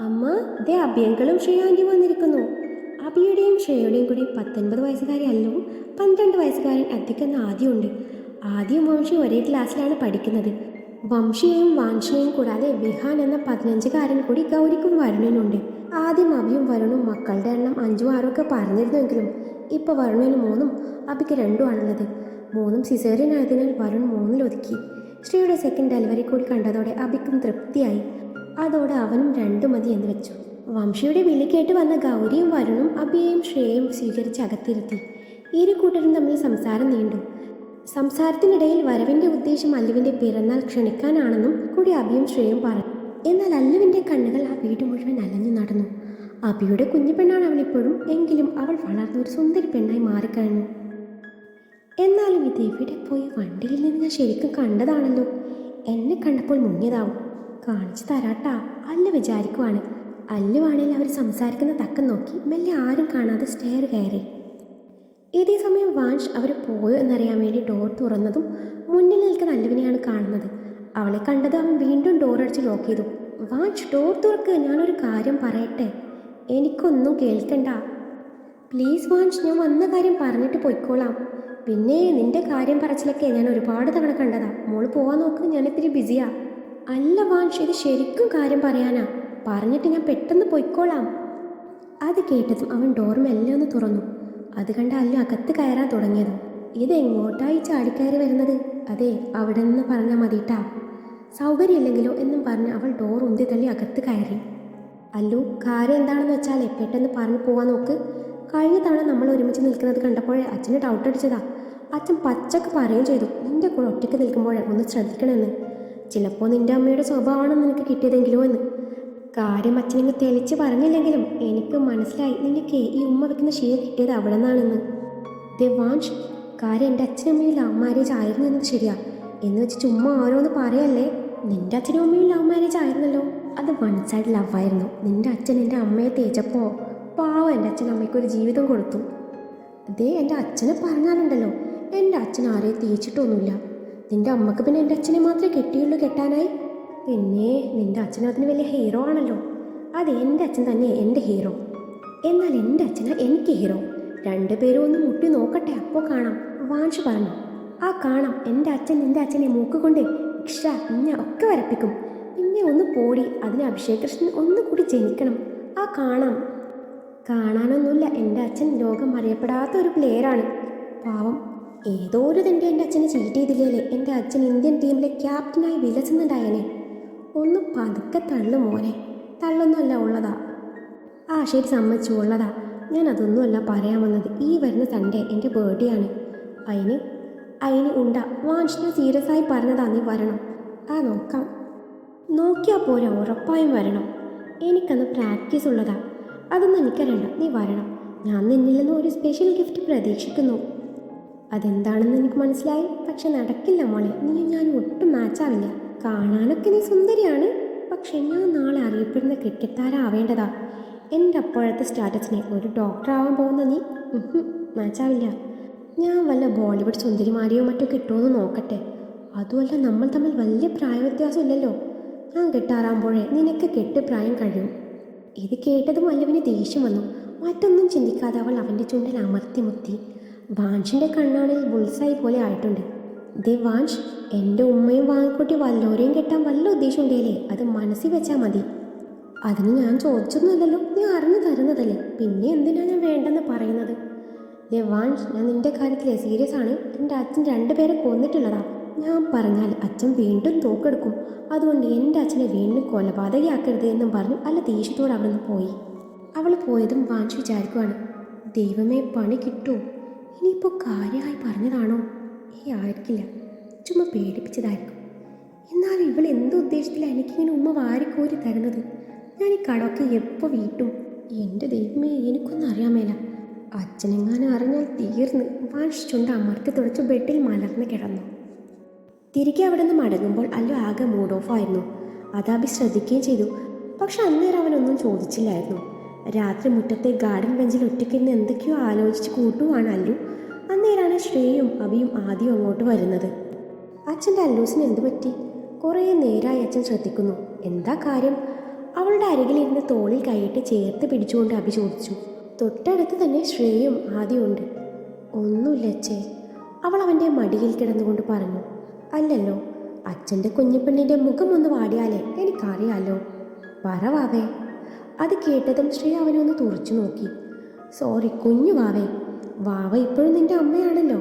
അമ്മ ദേ അഭിയങ്കളും ശ്രേയാന്റി വന്നിരിക്കുന്നു. അഭിയുടെയും ഷെയുടെയും കൂടി പത്തൊൻപത് വയസ്സുകാരി അല്ലവും പന്ത്രണ്ട് വയസ്സുകാരൻ അധികം ആദ്യമുണ്ട്. ആദ്യം വംശി ഒരേ ക്ലാസ്സിലാണ് പഠിക്കുന്നത്. വംശിയെയും വാംശയും കൂടാതെ വിഹാൻ എന്ന പതിനഞ്ചുകാരൻ കൂടി ഗൗരിക്കും വരുണനുണ്ട്. ആദ്യം അഭിയും വരുണും മക്കളുടെ എണ്ണം അഞ്ചും ആറും ഒക്കെ ഇപ്പോൾ വരുണന് മൂന്നും അഭിക്ക് രണ്ടുമാണുള്ളത് മൂന്നും സിസേറിയൻ ആയതിനാൽ വരുൺ മൂന്നിലൊതുക്കി ശ്രീയുടെ സെക്കൻഡ് ഡെലിവറി കൂടി കണ്ടതോടെ അഭിക്കും തൃപ്തിയായി. അതോടെ അവനും രണ്ടു മതി എന്ന് വെച്ചു. വംശിയുടെ വിളി കേട്ട് വന്ന ഗൗരിയും വരുണും അഭിയെയും ശ്രേയയും സ്വീകരിച്ച് അകത്തിരുത്തി. ഇരു കൂട്ടരും തമ്മിൽ സംസാരം നീണ്ടു. സംസാരത്തിനിടയിൽ വരവിന്റെ ഉദ്ദേശം അല്ലുവിന്റെ പിറന്നാൾ ക്ഷണിക്കാനാണെന്നും കൂടി അഭിയും ശ്രേയും പറഞ്ഞു എന്നാൽ അല്ലുവിന്റെ കണ്ണുകൾ ആ വീട് മുഴുവൻ അലഞ്ഞു നടന്നു. അഭിയുടെ കുഞ്ഞു പെണ്ണാണ് അവളിപ്പോഴും എങ്കിലും അവൾ വളർന്ന ഒരു സുന്ദരി പെണ്ണായി മാറിക്കഴിഞ്ഞു. എന്നാലും ഇത് എവിടെ പോയി? വണ്ടിയിൽ നിന്ന് ഞാൻ ശരിക്കും കണ്ടതാണല്ലോ. എന്നെ കണ്ടപ്പോൾ മുങ്ങിയതാവും. കാണിച്ചു തരാട്ടാ അല്ല വിചാരിക്കുവാണ്. അല്ലുവാണെങ്കിൽ അവർ സംസാരിക്കുന്ന തക്കം നോക്കി മെല്ലെ ആരും കാണാതെ സ്റ്റെയർ കയറി. ഇതേ സമയം വാൻഷ് അവർ പോയോ എന്നറിയാൻ വേണ്ടി ഡോർ തുറന്നതും മുന്നിൽ നിൽക്കുന്ന അല്ലുവിനെയാണ് കാണുന്നത്. അവളെ കണ്ടത് അവൻ വീണ്ടും ഡോർ അടിച്ച് ലോക്ക് ചെയ്തു. വാൻഷ് ഡോർ തുറക്ക്. ഞാനൊരു കാര്യം പറയട്ടെ? എനിക്കൊന്നും കേൾക്കണ്ട. പ്ലീസ് വാൻഷ് ഞാൻ വന്ന കാര്യം പറഞ്ഞിട്ട് പൊയ്ക്കോളാം. പിന്നെ നിന്റെ കാര്യം പറച്ചിലൊക്കെ ഞാൻ ഒരുപാട് തവണ കണ്ടതാ. മോൾ പോവാൻ നോക്ക്. ഞാൻ ഇത്തിരി ബിസിയാ അല്ല വാൻഷ് ഇത് ശരിക്കും കാര്യം പറയാനാ. പറഞ്ഞിട്ട് ഞാൻ പെട്ടെന്ന് പൊയ്ക്കോളാം. അത് കേട്ടതും അവൻ ഡോർ മെല്ലെ ഒന്ന് തുറന്നു. അത് കണ്ട അല്ലു അകത്ത് കയറാൻ തുടങ്ങിയത്. ഇത് എങ്ങോട്ടായി ചാടിക്കയറി വരുന്നത്? അതെ അവിടെ നിന്ന് പറഞ്ഞാൽ മതിട്ടാ. സൗകര്യമില്ലെങ്കിലോ എന്നും പറഞ്ഞ് അവൾ ഡോർ ഉന്തി തള്ളി അകത്ത് കയറി. അല്ലു കാര്യം എന്താണെന്ന് വെച്ചാൽ പെട്ടെന്ന് പറഞ്ഞു പോവാൻ നോക്ക്. കഴിഞ്ഞ തവണ നമ്മൾ ഒരുമിച്ച് നിൽക്കുന്നത് കണ്ടപ്പോഴേ അച്ഛന് ഡൗട്ട് അടിച്ചതാ. അച്ഛൻ പച്ചക്ക് പറയുകയും ചെയ്തു നിന്റെ കൂടെ ഒറ്റയ്ക്ക് നിൽക്കുമ്പോഴേ ഒന്ന് ശ്രദ്ധിക്കണമെന്ന്. ചിലപ്പോൾ നിന്റെ അമ്മയുടെ സ്വഭാവമാണ് നിനക്ക് കിട്ടിയതെങ്കിലോ എന്ന്. കാര്യം അച്ഛനെ തെളിച്ച് പറഞ്ഞില്ലെങ്കിലും എനിക്ക് മനസ്സിലായി നിനക്ക് ഈ ഉമ്മ വെക്കുന്ന ശീലം കിട്ടിയത് അവിടെ നിന്നാണെന്ന് ദേവാൻഷ് കാര്യം എന്റെ അച്ഛനും അമ്മയും ലവ് മാരേജ് ആയിരുന്നു എന്നത് ശരിയാ. എന്ന് വെച്ച് ചുമ്മാ ഓരോന്ന് പറയല്ലേ? നിന്റെ അച്ഛനും അമ്മയും ലവ് മാരേജ് ആയിരുന്നല്ലോ. അത് വൺ സൈഡ് ലവ് ആയിരുന്നു. നിന്റെ അച്ഛൻ എന്റെ അമ്മയെ തേച്ചപ്പോൾ പാവം എന്റെ അച്ഛൻ അമ്മയ്ക്ക് ഒരു ജീവിതം കൊടുത്തു. ദേ എന്റെ അച്ഛനെ പറഞ്ഞാലുണ്ടല്ലോ എന്റെ അച്ഛൻ ആരെയും തേച്ചിട്ടൊന്നുമില്ല. നിന്റെ അമ്മയ്ക്ക് പിന്നെ എന്റെ അച്ഛനെ മാത്രമേ കെട്ടിയുള്ളൂ കെട്ടാനായി. പിന്നെ നിന്റെ അച്ഛനും അതിന് വലിയ ഹീറോ ആണല്ലോ. അത് എന്റെ അച്ഛൻ തന്നെ എന്റെ ഹീറോ എന്നാൽ എന്റെ അച്ഛനാ എനിക്ക് ഹീറോ രണ്ടുപേരും ഒന്ന് മുട്ടി നോക്കട്ടെ അപ്പോൾ കാണാം. വാൻഷ് പറഞ്ഞു ആ കാണാം. എന്റെ അച്ഛൻ നിന്റെ അച്ഛനെ മൂക്ക് കൊണ്ട് ഇക്ഷ ഇന്ന ഒക്കെ വരപ്പിക്കും. പിന്നെ ഒന്ന് പോടി അതിന് അഭിഷേക് കൃഷ്ണൻ ഒന്നുകൂടി ജനിക്കണം. ആ കാണാം. കാണാനൊന്നുമില്ല. എന്റെ അച്ഛൻ ലോകം അറിയപ്പെടാത്ത ഒരു പ്ലെയറാണ് പാവം. ഏതോ ഒരു തന്നെ എന്റെ അച്ഛനെ ചീറ്റ് ചെയ്തില്ലേ? എന്റെ അച്ഛൻ ഇന്ത്യൻ ടീമിലെ ക്യാപ്റ്റനായി വിലസുന്നുണ്ടായനെ ഒന്ന് പതുക്കെ തള്ളു മോനെ. തള്ളൊന്നുമല്ല ഉള്ളതാ. ആ ശരി സമ്മതിച്ചു ഉള്ളതാ. ഞാൻ അതൊന്നുമല്ല പറയാൻ വന്നത്. ഈ വരുന്ന സൺഡേ എന്റെ ബർത്ത്ഡേ ആണ്. അതിന് അതിന് ഉണ്ട. വാൻഷിനെ സീരിയസ് ആയി പറഞ്ഞതാ നീ വരണം. ആ നോക്കാം. നോക്കിയാൽ പോരാ ഉറപ്പായും വരണം. എനിക്കന്ന് പ്രാക്ടീസ് ഉള്ളതാ. അതൊന്നും എനിക്കറിയണ്ട. നീ വരണം. ഞാൻ നിന്നിൽ നിന്ന് ഒരു സ്പെഷ്യൽ ഗിഫ്റ്റ് പ്രതീക്ഷിക്കുന്നു. അതെന്താണെന്ന് എനിക്ക് മനസ്സിലായി. പക്ഷെ നടക്കില്ല മോളെ. നീ ഞാൻ ഒട്ടും മാച്ചാവില്ല കാണാനൊക്കെ നീ സുന്ദരിയാണ്. പക്ഷെ ഞാൻ നാളെ അറിയപ്പെടുന്ന ക്രിക്കറ്റ് താരമാവേണ്ടതാ എന്റെ അപ്പോഴത്തെ സ്റ്റാറ്റസിനെ ഒരു ഡോക്ടർ ആവാൻ പോകുന്ന നീ മാച്ചാവില്ല. ഞാൻ വല്ല ബോളിവുഡ് സുന്ദരിമാരെയോ മറ്റോ കിട്ടുമോ നോക്കട്ടെ. അതുമല്ല നമ്മൾ തമ്മിൽ വലിയ പ്രായ വ്യത്യാസം ഇല്ലല്ലോ ഞാൻ കെട്ടാറാകുമ്പോഴേ നിനക്ക് കെട്ട് പ്രായം കഴിയും. ഇത് കേട്ടതും വല്ലവന് ദേഷ്യം വന്നു. മറ്റൊന്നും ചിന്തിക്കാതെ അവൾ അവന്റെ ചുണ്ടിൽ അമർത്തി മുത്തി. ബാൻഷിന്റെ കണ്ണാണിൽ ബുൾസായി പോലെ ആയിട്ടുണ്ട്. ദേ വാൻഷ് എന്റെ ഉമ്മയും വാങ്ങിക്കൂട്ടി വല്ലോരെയും കെട്ടാൻ വല്ല ഉദ്ദേശം ഉണ്ടേലേ? അത് മനസ്സിൽ വെച്ചാൽ മതി. അതിന് ഞാൻ ചോദിച്ചൊന്നുമല്ലല്ലോ നീ അറിഞ്ഞു തരുന്നതല്ലേ? പിന്നെ എന്തിനാ ഞാൻ വേണ്ടെന്ന് പറയുന്നത്? ദേ വാൻഷ് ഞാൻ നിന്റെ കാര്യത്തിലെ സീരിയസ് ആണ്. എന്റെ അച്ഛൻ രണ്ടുപേരെ കൊന്നിട്ടുള്ളതാ. ഞാൻ പറഞ്ഞാൽ അച്ഛൻ വീണ്ടും തോക്കെടുക്കും. അതുകൊണ്ട് എന്റെ അച്ഛനെ വീണ്ടും കൊലപാതകയാക്കരുത് എന്നും പറഞ്ഞു അല്ല ദേഷ്യത്തോടെ നിന്ന് പോയി. അവൾ പോയതും വാൻഷ് വിചാരിക്കുവാണ്. ദൈവമേ പണി കിട്ടുമോ ഇനിയിപ്പോൾ കാര്യമായി പറഞ്ഞതാണോ? ഏ ആയിരിക്കില്ല ചുമ്മാ പേടിപ്പിച്ചതായിരിക്കും. എന്നാലും ഇവൾ എന്തോ ഉദ്ദേശത്തിലാണ് എനിക്കിങ്ങനെ ഉമ്മ വാരിക്കോരി തരുന്നത്? ഞാൻ ഈ കടമൊക്കെ എപ്പോൾ വീട്ടും? എന്റെ ദൈവമേ എനിക്കൊന്നും അറിയാൻ മേല. അച്ഛനെങ്ങാനും അറിഞ്ഞാൽ തീർന്ന് വാഷിച്ചുകൊണ്ട് അമർത്തി തുടച്ച് ബെഡിൽ മലർന്ന് കിടന്നു. തിരികെ അവിടെ നിന്ന് മടങ്ങുമ്പോൾ അല്ലു ആകെ മൂഡ് ഓഫ് ആയിരുന്നു. അതാബി ശ്രദ്ധിക്കുകയും ചെയ്തു. പക്ഷെ അന്നേരം അവനൊന്നും ചോദിച്ചില്ലായിരുന്നു. രാത്രി മുറ്റത്തെ ഗാർഡൻ ബെഞ്ചിൽ ഒറ്റയ്ക്കിരുന്ന് എന്തൊക്കെയോ ആലോചിച്ച് കൂട്ടുവാണ് അല്ലു. ശ്രേയും അബിയും ആദ്യം അങ്ങോട്ട് വരുന്നത്. അച്ഛന്റെ അല്ലൂസിന് എന്തു പറ്റി? കുറേ നേരമായി അച്ഛൻ ശ്രദ്ധിക്കുന്നു. എന്താ കാര്യം? അവളുടെ അരികിലിരുന്ന് തോളിൽ കൈയിട്ട് ചേർത്ത് പിടിച്ചുകൊണ്ട് അഭി ചോദിച്ചു. തൊട്ടടുത്ത് തന്നെ ശ്രേയും ആദ്യമുണ്ട് ഒന്നുമില്ല അച്ഛേ. അവൾ അവന്റെ മടിയിൽ കിടന്നുകൊണ്ട് പറഞ്ഞു. അല്ലല്ലോ അച്ഛന്റെ കുഞ്ഞിപ്പെണ്ണിന്റെ മുഖം ഒന്ന് വാടിയാലേ എനിക്കറിയാലോ. പറ വാവേ. അത് കേട്ടതും ശ്രീ അവനെ ഒന്ന് തുറച്ചു നോക്കി. സോറി കുഞ്ഞു വാവേ. വാവ ഇപ്പോഴും നിന്റെ അമ്മയാണല്ലോ.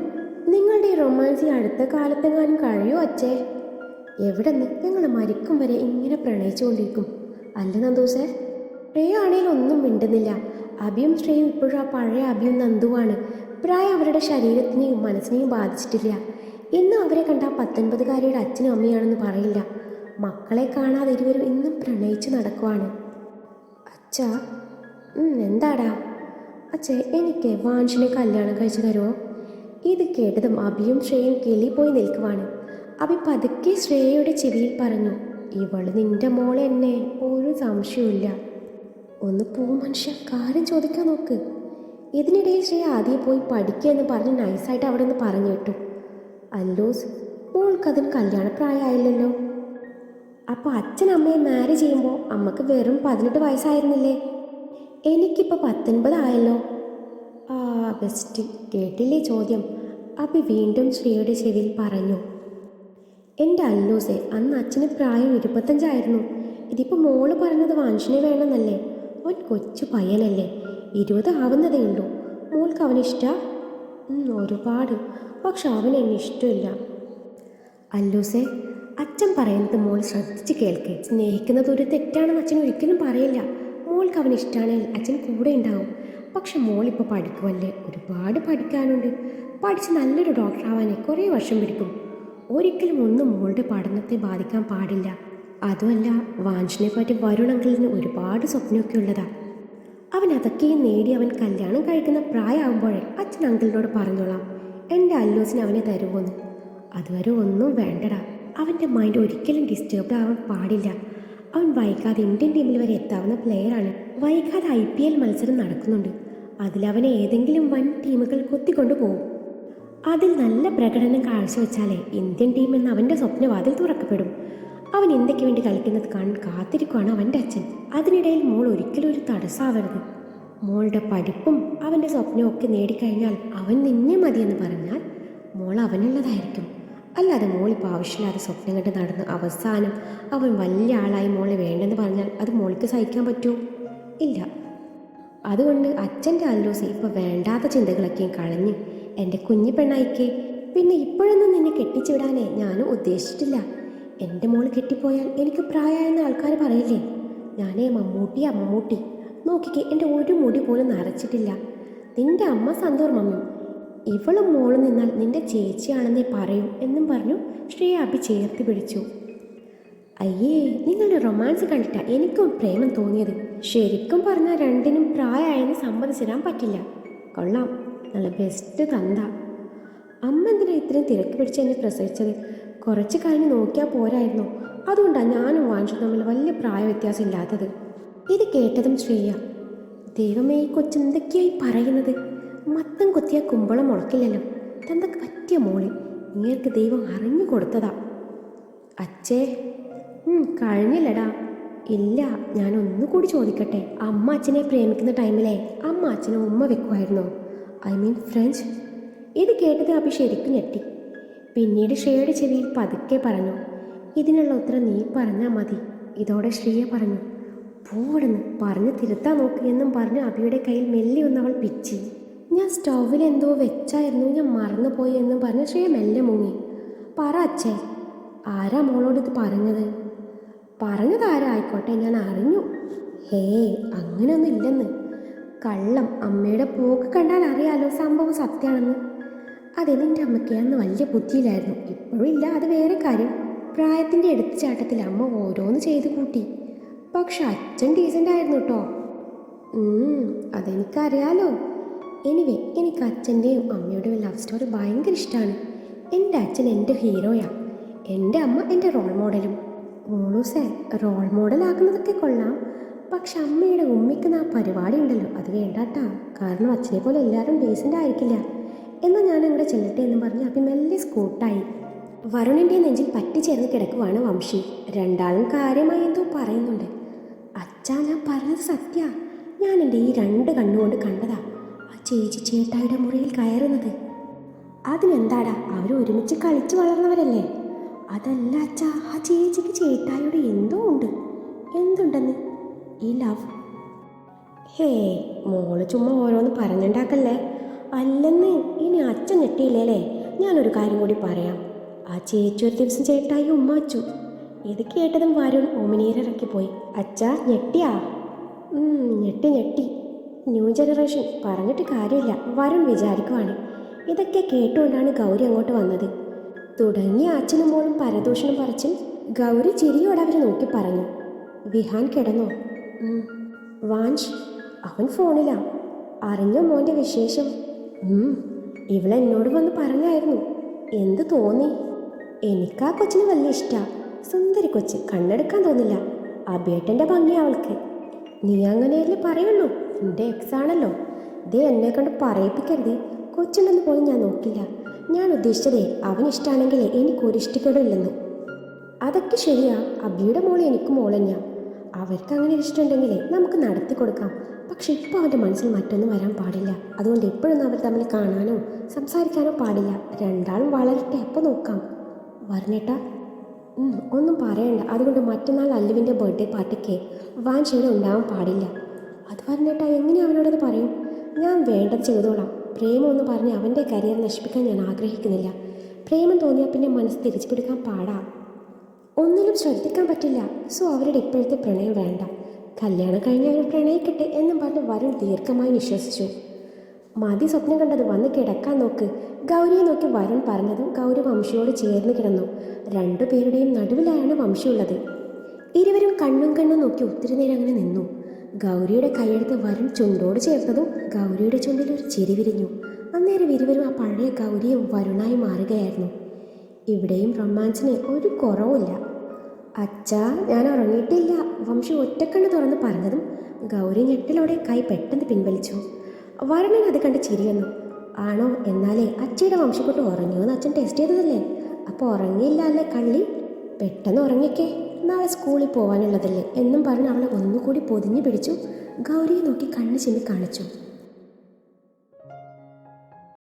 നിങ്ങളുടെ ഈ റൊമാൻസ് അടുത്ത കാലത്തെങ്ങാനും കഴിയോ അച്ഛേ? എവിടെ ഞങ്ങൾ മരിക്കും വരെ ഇങ്ങനെ പ്രണയിച്ചുകൊണ്ടിരിക്കും. അല്ല നന്ദൂസേ ശ്രേയ ആണേലും ഒന്നും മിണ്ടുന്നില്ല. അഭിയും ശ്രേയും ഇപ്പോഴും ആ പഴയ അഭിയും നന്ദുവാണ്. പ്രായം അവരുടെ ശരീരത്തിനെയും മനസ്സിനെയും ബാധിച്ചിട്ടില്ല. ഇന്നും അവരെ കണ്ട പത്തൊൻപതുകാരിയുടെ അച്ഛനും അമ്മയാണെന്ന് പറയില്ല. മക്കളെ കാണാതെ ഇരുവരും ഇന്നും പ്രണയിച്ച് നടക്കുവാണ്. അച്ഛ എന്താടാ? അച്ഛേ എനിക്ക് വാൻഷിനെ കല്യാണം കഴിച്ചു തരുമോ? ഇത് കേട്ടതും അഭിയും ശ്രേയും കിളി പോയി നിൽക്കുവാണ്. അഭി പതുക്കെ ശ്രേയയുടെ ചെവിയിൽ പറഞ്ഞു ഇവൾ നിന്റെ മോളെ എന്നെ ഒരു സംശയവുമില്ല. ഒന്ന് പോ മനുഷ്യ കാര്യം ചോദിക്കാൻ നോക്ക്. ഇതിനിടയിൽ ശ്രേയ ആദ്യം പോയി പഠിക്കുക എന്ന് പറഞ്ഞ് നൈസായിട്ട് അവിടെ നിന്ന് പറഞ്ഞു വിട്ടു. അല്ലോസ് മോൾക്കതിന് കല്യാണപ്രായമായില്ലല്ലോ. അപ്പോൾ അച്ഛൻ അമ്മയെ മാരേജ് ചെയ്യുമ്പോൾ അമ്മയ്ക്ക് വെറും പതിനെട്ട് വയസ്സായിരുന്നില്ലേ? എനിക്കിപ്പോൾ പത്തൊൻപതായല്ലോ. ആ ബെസ്റ്റ് കേട്ടില്ലേ ചോദ്യം അഭി വീണ്ടും ശ്രീയുടെ ചെവിയിൽ പറഞ്ഞു. എന്റെ അല്ലൂസെ അന്ന് അച്ഛന് പ്രായം ഇരുപത്തഞ്ചായിരുന്നു. ഇതിപ്പോൾ മോൾ പറഞ്ഞത് വാൻഷിനെ വേണമെന്നല്ലേ? അവൻ കൊച്ചു പയ്യനല്ലേ? ഇരുപത് ആവുന്നതേ ഉള്ളൂ. മോൾക്ക് അവനിഷ്ട ഒരുപാട്. പക്ഷെ അവൻ എന്നെ ഇഷ്ടമില്ല. അല്ലൂസെ അച്ഛൻ പറയുന്നത് മോൾ ശ്രദ്ധിച്ച് കേൾക്കേ. സ്നേഹിക്കുന്നത് ഒരു തെറ്റാണെന്ന് അച്ഛൻ ഒരിക്കലും പറയില്ല. മോൾക്ക് അവൻ ഇഷ്ടമാണെങ്കിൽ അച്ഛൻ കൂടെ ഉണ്ടാവും. പക്ഷെ മോളിപ്പോൾ പഠിക്കുമല്ലേ ഒരുപാട് പഠിക്കാനുണ്ട്. പഠിച്ച് നല്ലൊരു ഡോക്ടർ ആവാനേ കുറേ വർഷം പിടിക്കും. ഒരിക്കലും ഒന്നും മോളുടെ പഠനത്തെ ബാധിക്കാൻ പാടില്ല. അതുമല്ല വാഞ്ചിനെ പറ്റി വരുൺ ഒരുപാട് സ്വപ്നമൊക്കെ ഉള്ളതാ. അവൻ അതൊക്കെയും നേടി അവൻ കല്യാണം കഴിക്കുന്ന പ്രായമാകുമ്പോഴേ അച്ഛൻ അങ്കിളിനോട് പറഞ്ഞോളാം. എന്റെ അല്ലൂസിന് അവനെ തരുമോന്ന് അതുവരെ ഒന്നും വേണ്ടടാ. അവന്റെ മൈൻഡ് ഒരിക്കലും ഡിസ്റ്റേബ്ഡ് ആവാൻ പാടില്ല. അവൻ വൈകാതെ ഇന്ത്യൻ ടീമിൽ വരെ എത്താവുന്ന പ്ലെയറാണ് വൈകാതെ ഐ പി എൽ മത്സരം നടക്കുന്നുണ്ട്. അതിലവനെ ഏതെങ്കിലും വൻ ടീമുകൾ കൊത്തിക്കൊണ്ടു പോകും അതിൽ നല്ല പ്രകടനം കാഴ്ചവെച്ചാലേ ഇന്ത്യൻ ടീം എന്ന അവന്റെ സ്വപ്നവാതിൽ തുറക്കപ്പെടും. അവൻ ഇന്ത്യയ്ക്ക് വേണ്ടി കളിക്കുന്നത് കാണാൻ കാത്തിരിക്കുവാണ് അവന്റെ അച്ഛൻ. അതിനിടയിൽ മോൾ ഒരിക്കലും ഒരു തടസ്സമാവരുത് മോളുടെ പഠിപ്പും അവന്റെ സ്വപ്നവും ഒക്കെ നേടിക്കഴിഞ്ഞാൽ അവൻ നിന്നെ മതിയെന്ന് പറഞ്ഞാൽ മോൾ അവനുള്ളതായിരിക്കും. അല്ലാതെ മോളിപ്പോൾ ആവശ്യമില്ലാതെ സ്വപ്നം കണ്ട് നടന്ന് അവസാനം അവൻ വലിയ ആളായി മോളെ വേണ്ടെന്ന് പറഞ്ഞാൽ അത് മോൾക്ക് സഹിക്കാൻ പറ്റുമോ ഇല്ല. അതുകൊണ്ട് അച്ഛന്റെ അല്ലോസി ഇപ്പോൾ വേണ്ടാത്ത ചിന്തകളൊക്കെയും കളഞ്ഞ് എന്റെ കുഞ്ഞു പെണ്ണായിക്കേ പിന്നെ ഇപ്പോഴൊന്നും നിന്നെ കെട്ടിച്ചു വിടാനേ ഞാനും ഉദ്ദേശിച്ചിട്ടില്ല. എന്റെ മോൾ കെട്ടിപ്പോയാൽ എനിക്ക് പ്രായമായെന്ന് ആൾക്കാർ പറയില്ലേ? ഞാനേ മമ്മൂട്ടി. നോക്കിക്കേ എന്റെ ഒരു മുടി പോലും നിറച്ചിട്ടില്ല നിന്റെ അമ്മ സന്തോർ മമ്മിയും ഇവളും മോൾ നിന്നാൽ നിന്റെ ചേച്ചിയാണെന്നേ പറയൂ എന്നും പറഞ്ഞു ശ്രീ അഭി ചേർത്ത് പിടിച്ചു. അയ്യേ നിങ്ങളുടെ റൊമാൻസ് കണ്ടിട്ട എനിക്കും പ്രേമം തോന്നിയത്. ശരിക്കും പറഞ്ഞാൽ രണ്ടിനും പ്രായമായെന്ന് സമ്മതിച്ചിടാൻ പറ്റില്ല. കൊള്ളാം. നല്ല ബെസ്റ്റ് തന്ത. അമ്മ എന്തിനാ ഇത്രയും തിരക്ക് പിടിച്ച് എന്നെ പ്രസവിച്ചത്? കുറച്ച് കഴിഞ്ഞ് നോക്കിയാൽ പോരായിരുന്നു. അതുകൊണ്ടാണ് ഞാനും വാഞ്ചു തമ്മിൽ വലിയ പ്രായ വ്യത്യാസം ഇല്ലാത്തത്. ഇത് കേട്ടതും ശ്രീയ ദൈവമേ കൊച്ചെന്തൊക്കെയായി പറയുന്നത്? മത്തം കൊത്തിയ കുമ്പളം മുളക്കില്ലല്ലോ. തന്തക്ക് പറ്റിയ മോളി. ഇങ്ങേർക്ക് ദൈവം അറിഞ്ഞു കൊടുത്തതാ. അച്ഛേ കഴിഞ്ഞില്ലടാ. ഇല്ല ഞാൻ ഒന്നുകൂടി ചോദിക്കട്ടെ. അമ്മ അച്ഛനെ പ്രേമിക്കുന്ന ടൈമിലെ അമ്മ അച്ഛനെ ഉമ്മ വെക്കുമായിരുന്നോ? I mean French. ഇത് കേട്ടത് അഭി ശരിക്കും ഞെട്ടി. പിന്നീട് ശ്രീയുടെ ചെവിയിൽ പതുക്കെ പറഞ്ഞു ഇതിനുള്ള ഉത്തരം നീ പറഞ്ഞാൽ മതി. ഇതോടെ ശ്രീയെ പറഞ്ഞു പോവിടുന്ന് പറഞ്ഞ് തിരുത്താൻ നോക്ക് എന്നും പറഞ്ഞ് അഭിയുടെ കയ്യിൽ അവൾ പിച്ചി. ഞാൻ സ്റ്റൗവിൽ എന്തോ വെച്ചായിരുന്നു ഞാൻ മറന്നുപോയി എന്ന് പറഞ്ഞ് ശ്രീ മെല്ലെ മുങ്ങി. പറ അച്ഛേ ആരാ മോളോട് ഇത് പറഞ്ഞത്? പറഞ്ഞത് ആരാ ആയിക്കോട്ടെ ഞാൻ അറിഞ്ഞു. ഹേ അങ്ങനെയൊന്നും ഇല്ലെന്ന്. കള്ളം അമ്മയുടെ പോക്ക് കണ്ടാൽ അറിയാലോ സംഭവം സത്യമാണെന്ന്. അതെന്നെ അമ്മയ്ക്ക് അന്ന് വലിയ ബുദ്ധിയിലായിരുന്നു. ഇപ്പോഴും ഇല്ല അത് വേറെ കാര്യം. പ്രായത്തിന്റെ എടുത്തുചാട്ടത്തിൽ അമ്മ ഓരോന്ന് ചെയ്ത് കൂട്ടി. പക്ഷെ അച്ഛൻ ഡീസന്റ് ആയിരുന്നു കേട്ടോ അതെനിക്കറിയാലോ. എനിവേ എനിക്ക് അച്ഛന്റെയും അമ്മയുടെയും ലവ് സ്റ്റോറി ഭയങ്കര ഇഷ്ടമാണ് എന്റെ അച്ഛൻ എന്റെ ഹീറോയാണ് എന്റെ അമ്മ എന്റെ റോൾ മോഡലും മോളൂസേ റോൾ മോഡലാക്കുന്നതൊക്കെ കൊള്ളാം. പക്ഷെ അമ്മയുടെ ഉമ്മിക്കുന്ന ആ പരിപാടി ഉണ്ടല്ലോ അത് വേണ്ടാട്ടാ. കാരണം അച്ഛനെ പോലെ എല്ലാവരും ഡീസന്റ് ആയിരിക്കില്ല. എന്നാൽ ഞാൻ അങ്ങോട്ട് ചെല്ലട്ടെ എന്ന് പറഞ്ഞ് അപ്പം മെല്ലെ സ്കൂട്ടായി വരുണിന്റെ നെഞ്ചിൽ പറ്റിച്ചേർന്ന് കിടക്കുവാണ് വംശി. രണ്ടാളും കാര്യമായി എന്തോ പറയുന്നുണ്ട്. അച്ഛാ ഞാൻ പറഞ്ഞത് സത്യ. ഞാൻ എന്റെ ഈ രണ്ട് കണ്ണുകൊണ്ട് കണ്ടതാ. ആ ചേച്ചി ചേട്ടായുടെ മുറിയിൽ കയറുന്നത്. അതിനെന്താടാ അവർ ഒരുമിച്ച് കളിച്ചു വളർന്നവരല്ലേ? അതല്ല അച്ഛാ ആ ചേച്ചിക്ക് ചേട്ടായിയുടെ എന്തോ ഉണ്ട്. എന്തുണ്ടെന്ന്? ഈ ലവ്. ഹേ മോൾ ചുമ്മാ ഓരോന്ന് പറഞ്ഞുണ്ടാക്കല്ലേ? അല്ലെന്ന് ഇനി അച്ഛൻ ഞെട്ടിയില്ലേ ഞാനൊരു കാര്യം കൂടി പറയാം. ആ ചേച്ചി ഒരു ദിവസം ചേട്ടായി ഉമ്മ വച്ചു ഇത് കേട്ടതും വരുൺ ഓമിനീരിറക്കി പോയി അച്ഛാ ഞെട്ടിയാ? ഞെട്ടി ഞെട്ടി. ന്യൂ ജനറേഷൻ പറഞ്ഞിട്ട് കാര്യമില്ല. വരുൺ വിചാരിക്കുവാണ്. ഇതൊക്കെ കേട്ടുകൊണ്ടാണ് ഗൗരി അങ്ങോട്ട് വന്നത്. തുടങ്ങിയ അച്ഛനും മോളും പരദൂഷണം പറിച്ചും ഗൗരി ചിരിയോടെ അവരെ നോക്കി പറഞ്ഞു. വിഹാൻ കിടന്നോ? വാഞ്ച് അവൻ ഫോണിലാ. അറിഞ്ഞോ മോന്റെ വിശേഷം? ഇവളെന്നോട് വന്ന് പറഞ്ഞായിരുന്നു. എന്ത് തോന്നി? എനിക്കാ കൊച്ചിന് വലിയ ഇഷ്ടമാണ് സുന്ദരി കൊച്ച്. കണ്ണെടുക്കാൻ തോന്നില്ല. അബേട്ടന്റെ ഭംഗി അവൾക്ക്. നീ അങ്ങനെയല്ലേ പറയുള്ളൂ? എന്റെ എക്സ് ആണല്ലോ. ദേ എന്നെ കണ്ട് പറയിപ്പിക്കരുത്. കൊച്ചുണ്ടെന്ന് പോലും ഞാൻ നോക്കില്ല ഞാൻ ഉദ്ദേശിച്ചതേ അവൻ ഇഷ്ടമാണെങ്കിലേ എനിക്കൊരു ഇഷ്ടക്കേടില്ലെന്ന് അതൊക്കെ ശരിയാ. അബിയുടെ മോൾ എനിക്ക് മോൾ അവർക്ക് അങ്ങനെ ഇഷ്ടമുണ്ടെങ്കിൽ നമുക്ക് നടത്തി കൊടുക്കാം. പക്ഷെ ഇപ്പോൾ അവന്റെ മനസ്സിൽ മറ്റൊന്നും വരാൻ പാടില്ല. അതുകൊണ്ട് എപ്പോഴൊന്നും അവർ തമ്മിൽ കാണാനോ സംസാരിക്കാനോ പാടില്ല. രണ്ടാളും വളരട്ടെ എപ്പോൾ നോക്കാം. വരണേട്ടാ? ഒന്നും പറയണ്ട. അതുകൊണ്ട് മറ്റന്നാൾ അല്ലുവിന്റെ ബർത്ത്ഡേ പാർട്ടിക്ക് വാൻ ചെയ്ത് ഉണ്ടാവാൻ പാടില്ല. അത് പറഞ്ഞിട്ടാ എങ്ങനെ അവനോടത് പറയും? ഞാൻ വേണ്ടത് ചെയ്തോളാം. പ്രേമം എന്ന് പറഞ്ഞ് അവന്റെ കരിയർ നശിപ്പിക്കാൻ ഞാൻ ആഗ്രഹിക്കുന്നില്ല. പ്രേമം തോന്നിയാൽ പിന്നെ മനസ്സ് തിരിച്ചു പിടിക്കാൻ പാടാ. ഒന്നിലും ശ്രദ്ധിക്കാൻ പറ്റില്ല. സോ അവരുടെ ഇപ്പോഴത്തെ പ്രണയം വേണ്ട. കല്യാണം കഴിഞ്ഞ് അവർ പ്രണയിക്കട്ടെ എന്നും പറഞ്ഞ് വരുൺ ദീർഘമായി വിശ്വസിച്ചു. മതി സ്വപ്നം കണ്ടത് വന്ന് കിടക്കാൻ നോക്ക്. ഗൗരിയെ നോക്കി വരുൺ പറഞ്ഞതും ഗൗരി വംശിയോട് ചേർന്ന് കിടന്നു. രണ്ടുപേരുടെയും നടുവിലായാണ് വംശിയുള്ളത്. ഇരുവരും കണ്ണും കണ്ണും നോക്കി ഒത്തിരി നേരം അങ്ങനെ നിന്നു. ഗൗരിയുടെ കൈയെടുത്ത് വരുൺ ചുണ്ടോട് ചേർത്തതും ഗൗരിയുടെ ചുണ്ടിൽ ഒരു ചിരി വിരിഞ്ഞു. അന്നേരം ഇരുവരും ആ പഴയ ഗൗരിയും വരുണായി മാറുകയായിരുന്നു. ഇവിടെയും റൊമാൻസിന് ഒരു കുറവുമില്ല. അച്ഛാ ഞാൻ ഉറങ്ങിയിട്ടില്ല. വംശി ഒറ്റക്കണ്ണ് തുറന്ന് പറഞ്ഞതും ഗൗരി ഞെട്ടിലോടെ കൈ പെട്ടെന്ന് പിൻവലിച്ചു. വരുണൻ അത് കണ്ട് ചിരിയെന്നു ആണോ? എന്നാലേ അച്ഛയുടെ വംശപ്പെട്ട് ഉറങ്ങിയോ എന്ന് അച്ഛൻ ടെസ്റ്റ് ചെയ്തതല്ലേ? അപ്പോൾ ഉറങ്ങിയില്ല അല്ലേ കള്ളി? പെട്ടെന്ന് ഉറങ്ങിക്കേ. നാളെ സ്കൂളിൽ പോകാനുള്ളതല്ലേ എന്നും പറഞ്ഞ് അവളെ ഒന്നുകൂടി പൊതിഞ്ഞു പിടിച്ചു. ഗൗരിയെ നോക്കി കണ്ണു ചിമ്മി കാണിച്ചു.